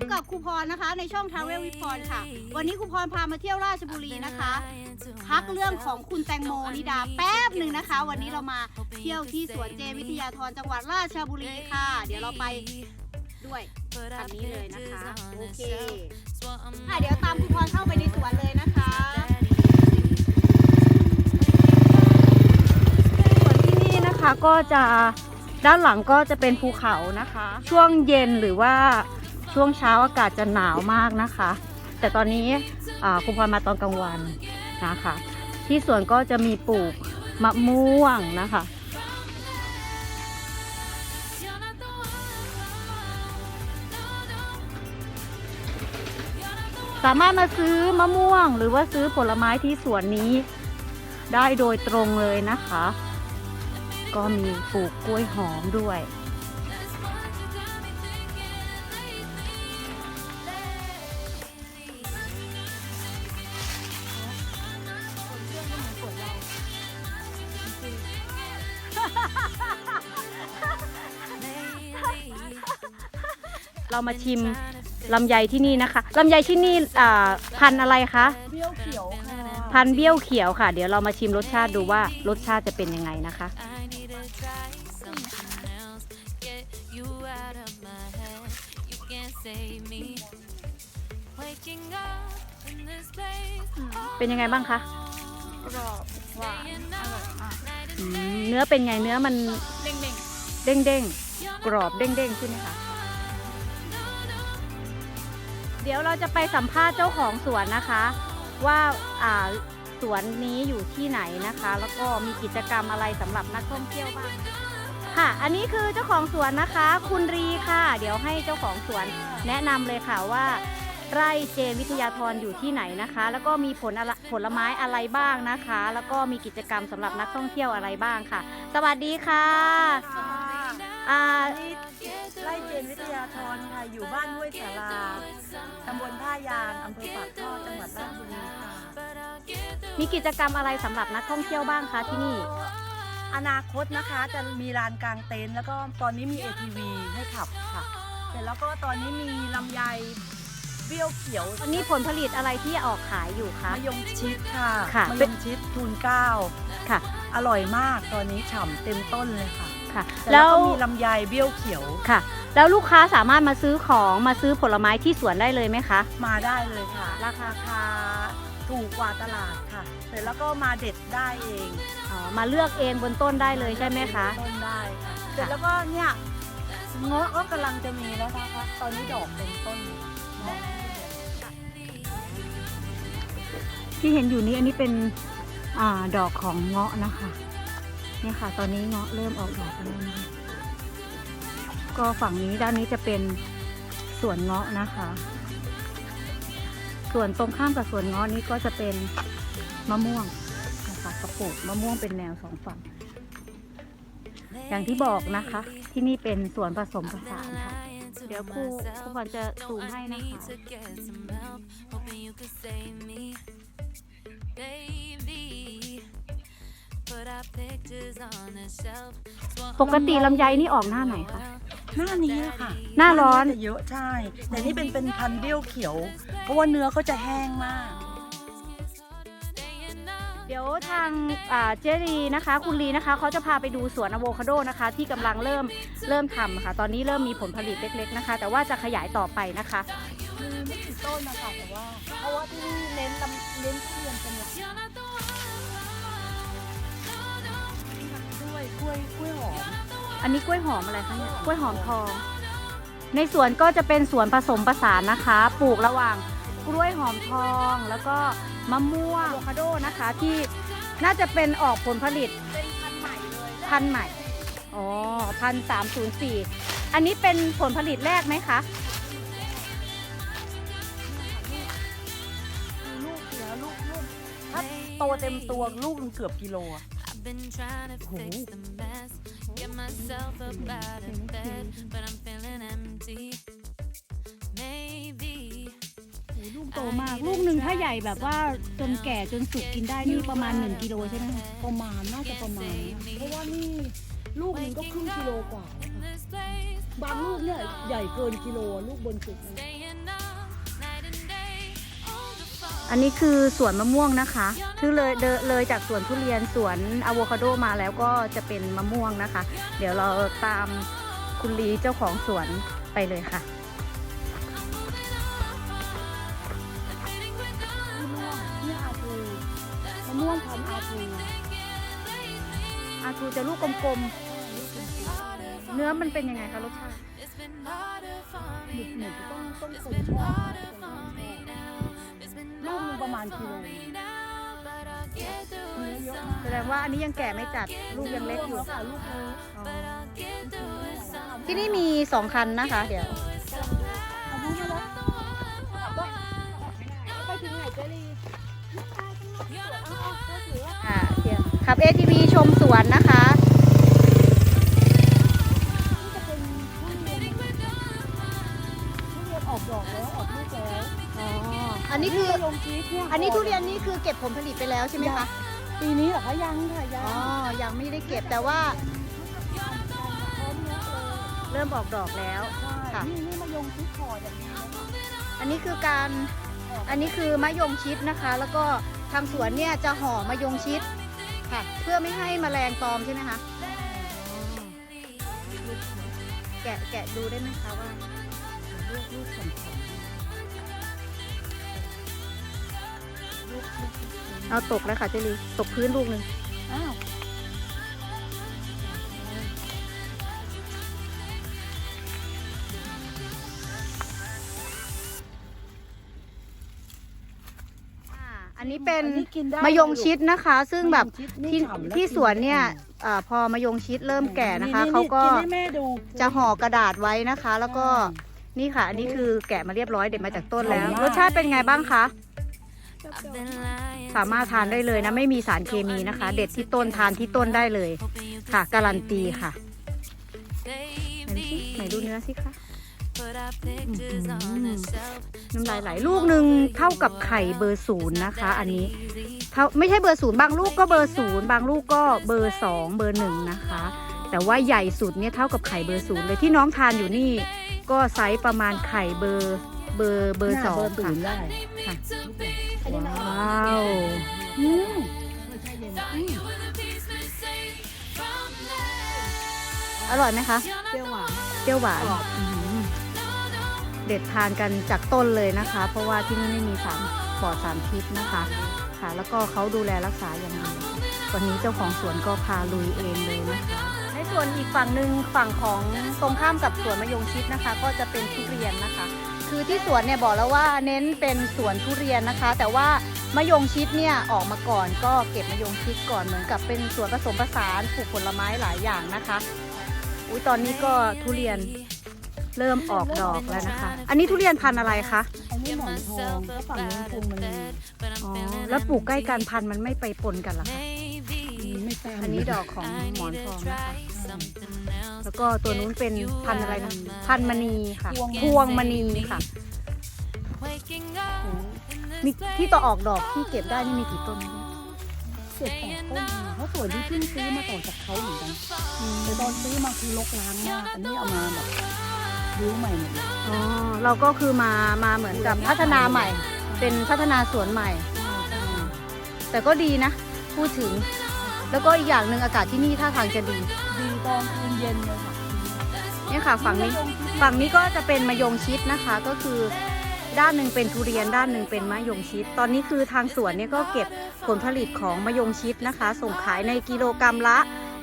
บกับครูพรนะคะ ในช่องทาวเวลวิพรค่ะ วันนี้ครูพรพามาเที่ยวราชบุรีนะคะ พักเรื่องของคุณแตงโมนิดาแป๊บหนึ่งนะคะ วันนี้เรามาเที่ยวที่สวนเจวิทยาธรจังหวัดราชบุรีค่ะ เดี๋ยวเราไปด้วยคันนี้เลยนะคะโอเคค่ะเดี๋ยวตามครูพรเข้าไปในสวนเลยนะคะสวนที่นี่นะคะก็จะด้านหลังก็จะเป็นภูเขานะคะ ช่วงเย็นหรือว่า ช่วงเช้าอากาศจะหนาวมากนะคะ แต่ตอนนี้ครูพรมาตอนกลางวันนะคะ ที่สวนก็จะมีปลูกมะม่วงนะคะสามารถมาซื้อมะม่วงหรือว่าซื้อผลไม้ที่สวนนี้ได้โดยตรงเลยนะคะ ก็มีปลูกกล้วยหอมด้วย เรามาชิมลำไยที่นี่นะคะลำไยที่นี่อ่าพันธุ์อะไรคะเบี้ยวเขียวค่ะพันธุ์เบี้ยวเขียวค่ะ เดี๋ยวเรามาชิมรสชาติดูว่ารสชาติจะเป็นยังไงนะคะ เป็นยังไงบ้างคะกรอบหวานอร่อยมากอืม เนื้อเป็นไงเนื้อมันเด้งเด้งเด้งๆกรอบเด้งเด้งๆใช่ไหมคะเดี๋ยวเราจะไปสัมภาษณ์เจ้าของสวนนะคะ ว่าอ่าสวนนี้อยู่ที่ไหนนะคะ แล้วก็มีกิจกรรมอะไรสำหรับนักท่องเที่ยวบ้างค่ะ อันนี้คือเจ้าของสวนนะคะ คุณรีค่ะ เดี๋ยวให้เจ้าของสวนแนะนำเลยค่ะว่า ไร่เจนวิทยาธรอยู่ที่ไหนนะคะ แล้วก็มีผลอะไรผลไม้อะไรบ้างนะคะ แล้วก็มีกิจกรรมสำหรับนักท่องเที่ยวอะไรบ้างค่ะ สวัสดีค่ะๆค่ะอ่านี่ไล่เจนวิทยาธรค่ะ อยู่บ้านห้วยสาราตำบลท่ายางอำเภอปากท่อจังหวัดราชบุรีค่ะ มีกิจกรรมอะไรสำหรับนักท่องเที่ยวบ้างคะที่นี่ อนาคตนะคะจะมีลานกลางเต็นท์แล้วก็ตอนนี้มี ATV ให้ขับค่ะ เสร็จแล้วก็ตอนนี้มีลำไย เบี้ยวเขียววันนี้ผลผลิตอะไรที่ออกขายอยู่คะ มะยงชิดค่ะค่ะมะยงชิดทูนเก้าค่ะ อร่อยมากตอนนี้ฉ่ำเต็มต้นเลยค่ะค่ะ แล้แล้ววก็มีลำไยเบี้ยวเขียวค่ะ แล้วลูกค้าสามารถมาซื้อของมาซื้อผลไม้ที่สวนได้เลยไหมคะ มาได้เลยค่ะ ราคาคาถูกกว่าตลาดค่ะ เสร็จแล้วก็มาเด็ดได้เองอ๋อ มาเลือกเองบนต้นได้เลยใช่ไหมคะต้นได้ค่ะเสร็จแล้วก็เนี่ยเงาะก็กำลังจะมีแล้วนะคะ ตอนนี้ดอกเต็มต้นเลย ที่เห็นอยู่นี้อันนี้เป็นอ่าดอกของเงาะนะคะ เนี่ยค่ะ ตอนนี้เงาะเริ่มออกดอกแล้วนะคะก็ฝั่งนี้ด้านนี้จะเป็นสวนเงาะนะคะ ส่วนตรงข้ามกับสวนเงาะนี้ก็จะเป็นมะม่วงนะคะกระปลูกมะม่วงเป็นแนวสองฝั่ง อย่างที่บอกนะคะ ที่นี่เป็นสวนผสมผสานค่ะเดี๋ยวครูครูพรจะซูมให้นะคะ ปกติลำไยนี่ออกหน้าไหนคะ หน้านี้แหละค่ะหน้าร้อน จะเยอะใช่ แต่นี่เป็นเป็นพันธุ์เบี้ยวเขียว เพราะว่าเนื้อเขาจะแห้งมาก เดี๋ยวทางอ่าเจรีนะคะ คุณลีนะคะเขาจะพาไปดูสวนอะโวคาโดนะคะ ที่กำลังเริ่มเริ่มทำค่ะ ตอนนี้เริ่มมีผลผลิตเล็กๆนะคะ แต่ว่าจะขยายต่อไปนะคะมี ไม่กี่ต้นนะคะแต่ว่า เพราะว่าที่นี่เน้นลำเน้นทุเรียนเป็นหลักด้วยกล้วยกล้วยหอมอันนี้กล้วยหอมอะไรคะเนี่ยกล้วยหอมทอง ในสวนก็จะเป็นสวนผสมผสานนะคะ ปลูกระหว่างกล้วยหอมทอง แล้วก็มะม่วงอะโวคาโดนะคะที่น่าจะเป็นออกผลผลิตเป็นพันธุ์ใหม่เลยพันธุ์ใหม่อ๋อพันสามศูนย์สี่อันนี้เป็นผลผลิตแรกไหมคะ โตเต็มตัวลูกมันเกือบกิโลอะ Been trying to fix the mess, get myself up out of bed, but I'm feeling empty. Maybe ลูกโตมาก ลูกหนึ่งถ้าใหญ่แบบว่าจนแก่จนสุกกินได้นี่ประมาณ 1กิโลใช่ไหมคะประมาณน่าจะประมาณนะเพราะว่านี่ลูกหนึงก็ครึ่งกิโลกว่าแล้วค่ะ this place, บางลูกเนี่ยใหญ่เกินกิโลลูกบนสุดนะ อันนี้คือสวนมะม่วงนะคะคือเลยเดนเลยจากสวนทุเรียนสวนอะโวคาโดมาแล้วก็จะเป็นมะม่วงนะคะ เดี๋ยวเราตามคุณลีเจ้าของสวนไปเลยค่ะนี่อาทูมะม่วงพันธุ์อาทูอาทูจะลูกกลมๆ เนื้อมันเป็นยังไงคะรสชาติหนึบหนึบต้องต้องคนชอบ ลูกหนึงประมาณกิโลเนื้อเยอะมากแสดงว่าอันนี้ยังแก่ไม่จัดลูกยังเล็กอยู่ ค่ะลูกเล็กอ๋อที่นี่มีสองคันนะคะ เดี๋ยว เอาลูกมาแล้วไปถึงไหนเจลีอ่าเดี๋ยวขับ ATV ชมสวนนะคะจะ นนี้คือลงชีสเนี่ยอันนี้ทุเรียนนี่คือเก็บผลผลิตไปแล้วใช่ไหมคะปีนี้เหรอคะยังค่ะยังอ๋อยังไม่ได้เก็บแต่ว่าพร้อมเนื้อเลยเริ่มออกดอกแล้วใช่ค่ะนี่นี่มายงชิดพออย่างนี้เลยค่ะอันนี้คือการอันนี้คือมะยงชิดนะคะ แล้วก็ทางสวนเนี่ยจะห่อมะยงชิดค่ะ เพื่อไม่ให้แมลงตอมใช่ไหมคะแกะแกะดูได้ไหมคะว่าลูกลูกสำคัญ เอาตกแล้วค่ะเจลีตกพื้นลูกหนึ่งอ้าวอ่าอันนี้เป็นอักิได้มะยงชิดนะคะ ซึ่งแบบมะยงชิดที่นี่ฉ่ำและที่กิสวนเนี่ยได้เอ่อพอมะยงชิดเริ่มแก่นะคะนี่เขาก็ นให้แม่ดู จะห่อกระดาษไว้นะคะ แล้วก็นี่ค่ะ อันนี้คือแกะมาเรียบร้อยเด็ดมาจากต้นแล้ว รสชาติเป็นไงบ้างคะ สามารถทานได้เลยนะ ไม่มีสารเคมีนะคะ เด็ดที่ต้นทานที่ต้นได้เลยค่ะ การันตีค่ะไหนดูสิไหนดูเนื้อสิคะน้ำลายไหลลูกหนึ่งเท่ากับไข่เบอร์ศูนย์นะคะ อันนี้เท่าไม่ใช่เบอร์ศูนย์บางลูกก็เบอร์ศูนย์บางลูกก็เบอร์สองเบอร์หนึ่งนะคะ แต่ว่าใหญ่สุดเนี่ยเท่ากับไข่เบอร์ศูนย์เลยที่น้องทานอยู่นี่ ก็ไซส์ประมาณไข่เบอร์เบอร์เบอร์สองเบอร์ศูค่ะ นย์ได้ค่ะอันนี้นะว้าวอืมอร่อยไหมคะ เปรี้ยวหวานเปรี้ยวหวานอืมเด็ดทานกันจากต้นเลยนะคะ เพราะว่าที่นี่ไม่มีสารปลอดสารพิษนะคะ ค่ะ แล้วก็เขาดูแลรักษาอย่างดีวันนี้เจ้าของสวนก็พาลุยเองเลยนะคะ ในส่วนอีกฝั่งหนึ่งฝั่งของตรงข้ามกับสวนมะยงชิดนะคะ ก็จะเป็นทุเรียนนะคะ คือที่สวนเนี่ยบอกแล้วว่าเน้นเป็นสวนทุเรียนนะคะ แต่ว่ามะยงชิดเนี่ยออกมาก่อนก็เก็บมะยงชิดก่อนเหมือนกับเป็นสวนผสมผสานปลูกผลไม้หลายอย่างนะคะอุ้ยตอนนี้ก็ทุเรียนเริ่มออกดอกแล้วนะคะ อันนี้ทุเรียนพันธุ์อะไรคะอันนี้หมอนทองแล้วฝั่งนู้นพวงมันมีอ๋อแล้วปลูกใกล้กันพันธุ์มันไม่ไปปนกันเหรอคะอืมไม่ทราบอันนี้ดอกของหมอนทองนะคะ แล้วก็ตัวนู้นเป็นพันธุ์อะไรนะพันธุ์มณีค่ะพวงมณีค่ะมีที่ต่อออกดอกที่เก็บได้นี่มีกี่ต้นนะเจ็ดแปดต้นค่ะเพราะสวนที่เพิ่งซื้อมาต่อจากเขาเหมือนกันแต่ตอนซื้อมาคือรกร้างมากอันนี้เอามาแบบรื้อใหม่หมดเลยอ๋อเราก็คือมามาเหมือนกับพัฒนาใหม่ เป็นพัฒนาสวนใหม่ แต่ก็ดีนะ พูดถึง แล้วก็อีกอย่างหนึ่งอากาศที่นี่ท่าทางจะดีดี ตอนคืนเย็นเลยค่ะเนี่ยค่ะฝั่งนี้ฝั่งนี้ก็จะเป็นมะยงชิดนะคะก็คือด้านหนึ่งเป็นทุเรียนด้านหนึ่งเป็นมะยงชิด ตอนนี้คือทางสวนเนี่ยก็เก็บผลผลิตของมะยงชิดนะคะ ส่งขายในกิโลกรรัมละ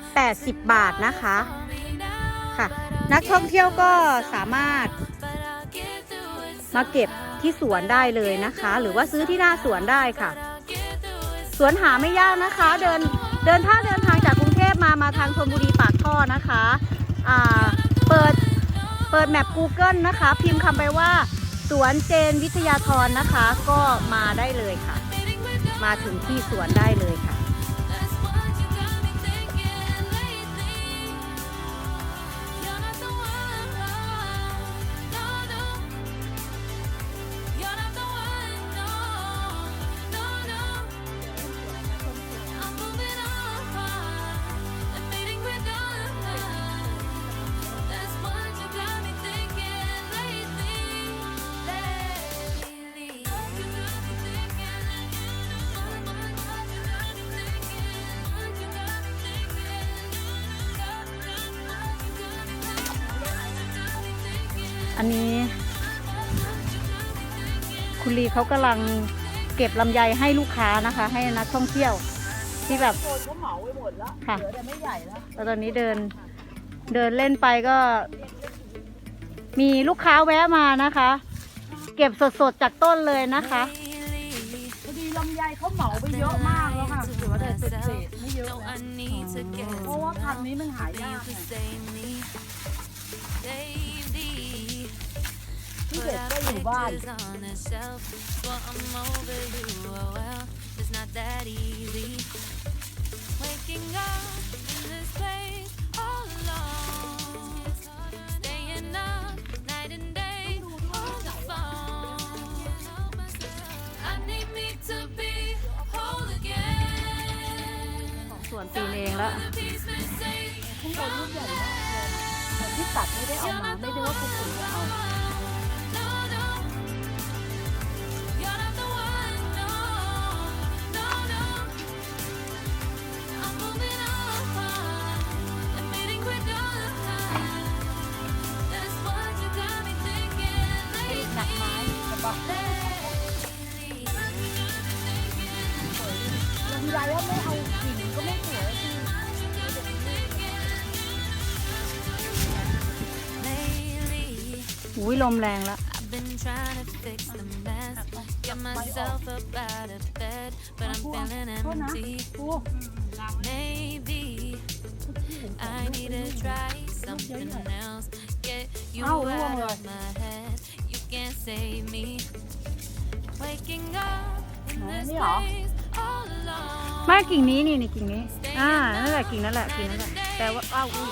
80 บาทนะคะค่ะ นักท่องเที่ยวก็สามารถ มาเก็บที่สวนได้เลยนะคะ หรือว่าซื้อที่หน้าสวนได้ค่ะ สวนหาไม่ยากนะคะ เดินเดินถ้าเดินทาง มามาทางธนบุรีปากท่อนะคะอ่าเปิดเปิดแมป Google นะคะ พิมพ์คำไปว่าสวนเจนวิทยาธรนะคะ ก็มาได้เลยค่ะ มาถึงที่สวนได้เลยค่ะ อันนี้ คุณลีเขากำลังเก็บลำไยให้ลูกค้านะคะ ให้นักท่องเที่ยว ที่แบบ โซนเขาเหมาไปหมดแล้วค่ะ เหลือแต่ไม่ใหญ่แล้วแล้วตอนนี้เดินเดินเล่นไปก็ มีลูกค้าแวะมานะคะ เก็บสดๆจากต้นเลยนะคะ Lately, พอดีลำไยเขาเหมาไปเยอะมากแล้วค่ะเหลือแต่เศษๆไม่เยอะ no, แล้ว I need to get เพราะว่าพันธุ์นี้มันหายาก to ไง save me, baby. ที่ Put เด็ด our ก็อยู่บ้าน pictures on a shelf, but I'm over you. Oh well, it's not that easy. Waking up in this place all alone, staying up night and day on the phone. I need me to be whole again. สวนปีนเองแล้ว The peace missing. ข้างบนลูกใหญ่มากเลยแต่ที่ตัดไม่ได้เอามาไม่ได้ว่าคุณคุณเอา อุ้ยลมแรงแล้วเอาล่วงเลย You can't save ไม่กิ่งนี้นี่นี่กิ่งนี้ อ่า นั่นแหละกิ่งนั่นแหละกิ่งนั่นแหละ แต่ว่า อ้าวอุ้ย